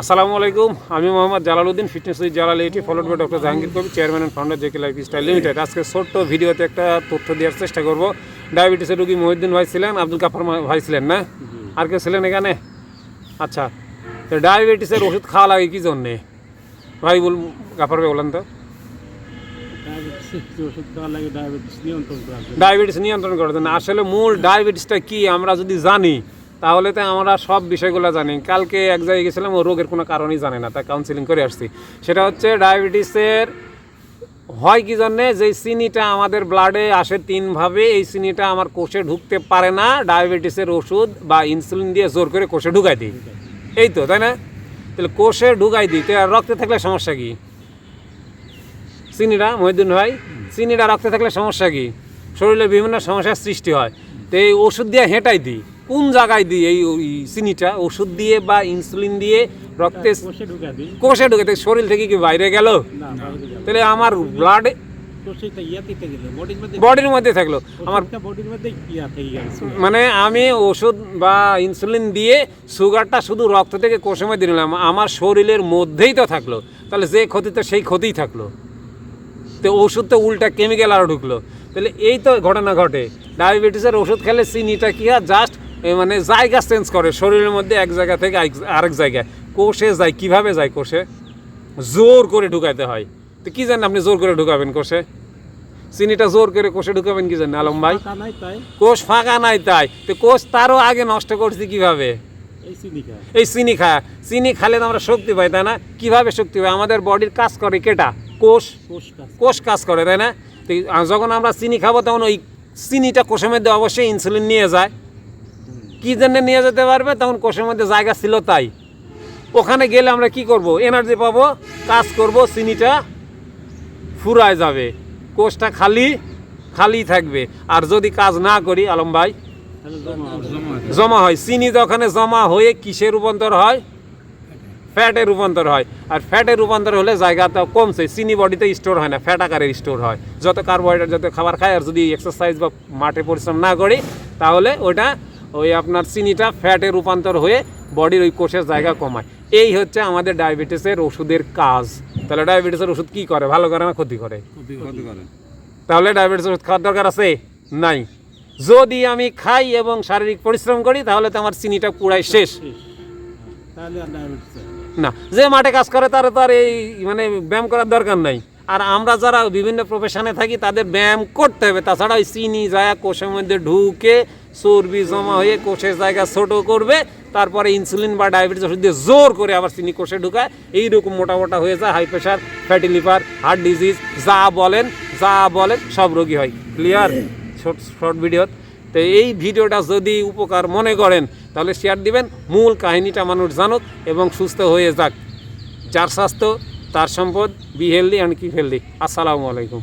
আসসালামু আলাইকুম আমি মোহাম্মদ জালালউদ্দিন ফিটনেস উইথ জালাল এটি followed by doctor Jahangir Kabi chairman and founder JK lifestyle limited আজকে ছোট্ট ভিডিওতে একটা তথ্য দেওয়ার চেষ্টা করব। ডায়াবেটিসের রুগী মহিউদ্দিন ভাই ছিলেন আব্দুল কাফার ভাই ছিলেন না? আর কেউ ছিলেন এখানে? আচ্ছা তো ডায়াবেটিসের ওষুধ খাওয়া লাগে কী জন্যে? ভাই বল কাফার ভাই বলেন তো। ডায়াবেটিস নিয়ন্ত্রণ করার জন্য। আসলে মূল ডায়াবেটিসটা কি আমরা যদি জানি তাহলে তো আমরা সব বিষয়গুলো জানি। কালকে এক জায়গায় গেছিলাম, ও রোগের কোনো কারণই জানে না তা কাউন্সিলিং করে আসছি। সেটা হচ্ছে ডায়াবেটিসের হয় কি জন্যে যে চিনিটা আমাদের ব্লাডে আসে তিনভাবে, এই চিনিটা আমার কোষে ঢুকতে পারে না, ডায়াবেটিসের ওষুধ বা ইনসুলিন দিয়ে জোর করে কোষে ঢুকাই দিই। এই তো, তাই না? তাহলে কোষে ঢুকাই দিই আর রক্তে থাকলে সমস্যা কি? চিনিটা মহিদুন ভাই, চিনিটা রক্তে থাকলে সমস্যা কি? শরীরে বিভিন্ন সমস্যার সৃষ্টি হয়, তো এই ওষুধ দিয়ে হেঁটাই দিই। কোন জায়গায় দিয়ে এই ওই চিনিটা? ওষুধ দিয়ে বা ইনসুলিন দিয়ে রক্তে কোষে ঢুকা দিই। কোষে ঢুকে তো শরীর থেকে কি বাইরে গেল? তাহলে আমার ব্লাডে থেকে বডির মধ্যে থাকল। আমার থেকে মানে আমি ওষুধ বা ইনসুলিন দিয়ে সুগারটা শুধু রক্ত থেকে কোষে মধ্যে নিলাম। আমার শরীরের মধ্যেই তো থাকল। তাহলে যে ক্ষতি তো সেই ক্ষতিই থাকল। তো ওষুধ তো উল্টা কেমিক্যাল আরও ঢুকলো। তাহলে এই তো ঘটনা ঘটে। ডায়াবেটিসের ওষুধ খেলে চিনিটা কি হয়? জাস্ট মানে জায়গা চেঞ্জ করে শরীরের মধ্যে এক জায়গা থেকে আরেক- জায়গায়। কোষে যায় কীভাবে যায় কোষে? জোর করে ঢুকাইতে হয়। তো কি জানেন আপনি জোর করে ঢুকাবেন কোষে? চিনিটা জোর করে কোষে ঢুকাবেন কি জানেন আলম ভাই? কোষ ফাঁকা নাই তাই। তো কোষ তারও আগে নষ্ট করছি কীভাবে? এই চিনি খায়। চিনি খালে তো আমরা শক্তি পাই তাই না? কীভাবে শক্তি পাই? আমাদের বডির কাজ করে কেটা? কোষ। কোষ কাজ কোষ কাজ করে তাই না? যখন আমরা চিনি খাব তখন ওই চিনিটা কোষের মধ্যে অবশ্যই ইনসুলিন নিয়ে যায়। কি জন্য নিয়ে যেতে পারবে? তখন কোষের মধ্যে জায়গা ছিল তাই। ওখানে গেলে আমরা কি করব? এনার্জি পাবো, কাজ করব, চিনিটা ফুরায় যাবে। কোষটা খালি খালি থাকবে। আর যদি কাজ না করি, আলম ভাই? জমা হয়। চিনি যখন জমা হয়ে কিসে রূপান্তর হয়? ফ্যাটে রূপান্তর হয়। আর ফ্যাটে রূপান্তর হলে জায়গাটা কমছে। চিনি বডিতে স্টোর হয় না, ফ্যাট আকারে স্টোর হয়। যত কার্বোহাইড্রেট যত খাবার খায় আর যদি এক্সারসাইজ বা মাঠে পরিশ্রম না করি, তাহলে ওটা ওই আপনার চিনিটা ফ্যাটে রূপান্তর হয়ে বডির ওই কোষের জায়গা কমায়। এই হচ্ছে আমাদের ডায়াবেটিসের ওষুধের কাজ। তাহলে ডায়াবেটিসের ওষুধ কি করে? ভালো করে না ক্ষতি করে? তাহলে ডায়াবেটিস ওষুধ খাওয়ার দরকার আছে? নাই। যদি আমি খাই এবং শারীরিক পরিশ্রম করি তাহলে তো আমার চিনিটা পুরাই শেষ। না। যে মাঠে কাজ করে তার তো আর এই মানে ব্যায়াম করার দরকার নাই। আর আমরা যারা বিভিন্ন প্রফেশনে থাকি, তাদের ব্যায়াম করতে হবে। তাছাড়া ওই চিনি যায়, কোষের মধ্যে ঢুকে চর্বি জমা হয়ে কোষের জায়গা ছোট করবে। তারপরে ইনসুলিন বা ডায়াবেটিস ওষুধ দিয়ে জোর করে আবার চিনি কোষে ঢুকায়। এইরকম মোটা মোটা হয়ে যায় high pressure fatty liver heart disease যা বলেন যা বলেন, সব রোগী হয়। ক্লিয়ার শর্ট শর্ট ভিডিও তো। এই ভিডিওটা যদি উপকার মনে করেন, তাহলে শেয়ার দিবেন। মূল কাহিনীটা মানুষ জানুক এবং সুস্থ হয়ে যাক। যার স্বাস্থ্য তার সম্পদ বি হেলদি অ্যান্ড কি হেলদি আসসালামু আলাইকুম।